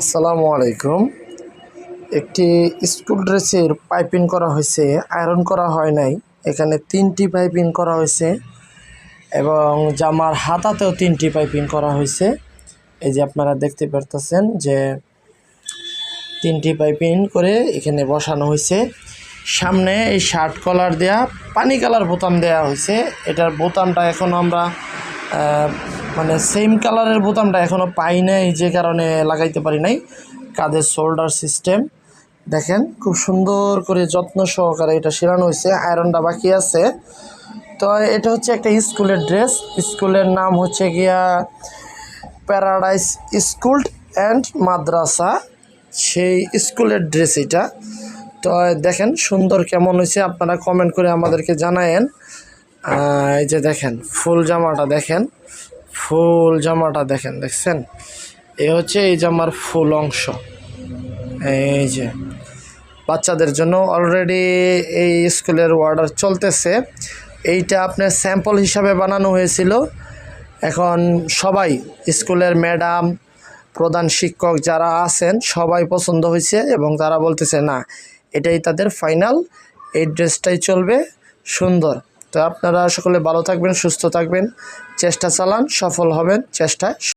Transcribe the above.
আসসালামু আলাইকুম। একটি স্কুল ড্রেসের পাইপিং করা হয়েছে, আয়রন করা হয় নাই। এখানে তিনটি পাইপিং করা হয়েছে এবং জামার হাতাতেও তিনটি পাইপিং করা হয়েছে। এই যে আপনারা দেখতে পারতেছেন যে তিনটি পাইপিং করে এখানে বসানো হয়েছে। সামনে এই শার্ট কলার দেয়া, পানি কালার বোতাম দেয়া হয়েছে। এটার বোতামটা এখন আমরা মানে সেম কালারের বোতামটা এখনও পাই নাই, যে কারণে লাগাইতে পারি নাই। কাঁধের শোল্ডার সিস্টেম দেখেন, খুব সুন্দর করে যত্ন সহকারে এটা সেরানো হয়েছে আয়রনটা বাকি আছে। তো এটা হচ্ছে একটা স্কুলের ড্রেস স্কুলের নাম হচ্ছে গিয়া প্যারাডাইস স্কুল অ্যান্ড মাদ্রাসা সেই স্কুলের ড্রেস এটা। তো দেখেন, সুন্দর কেমন হয়েছে, আপনারা কমেন্ট করে আমাদেরকে জানায়েন। এই যে দেখেন, ফুল জামাটা দেখেন ফুল জামাটা দেখেন, দেখছেন? এ হচ্ছে এই জামার ফুল অংশ। এই যে, বাচ্চাদের জন্য অলরেডি এই স্কুলের অর্ডার চলতেছে। এইটা আপনার স্যাম্পল হিসাবে বানানো হয়েছিল। এখন সবাই, স্কুলের ম্যাডাম প্রধান শিক্ষক যারা আছেন, সবাই পছন্দ হয়েছে এবং তারা বলতেছে, না, এটাই তাদের ফাইনাল এই ড্রেসটাই চলবে, সুন্দর। তো আপনারা সকলে ভালো থাকবেন সুস্থ থাকবেন চেষ্টা চালান সফল হবেন চেষ্টায়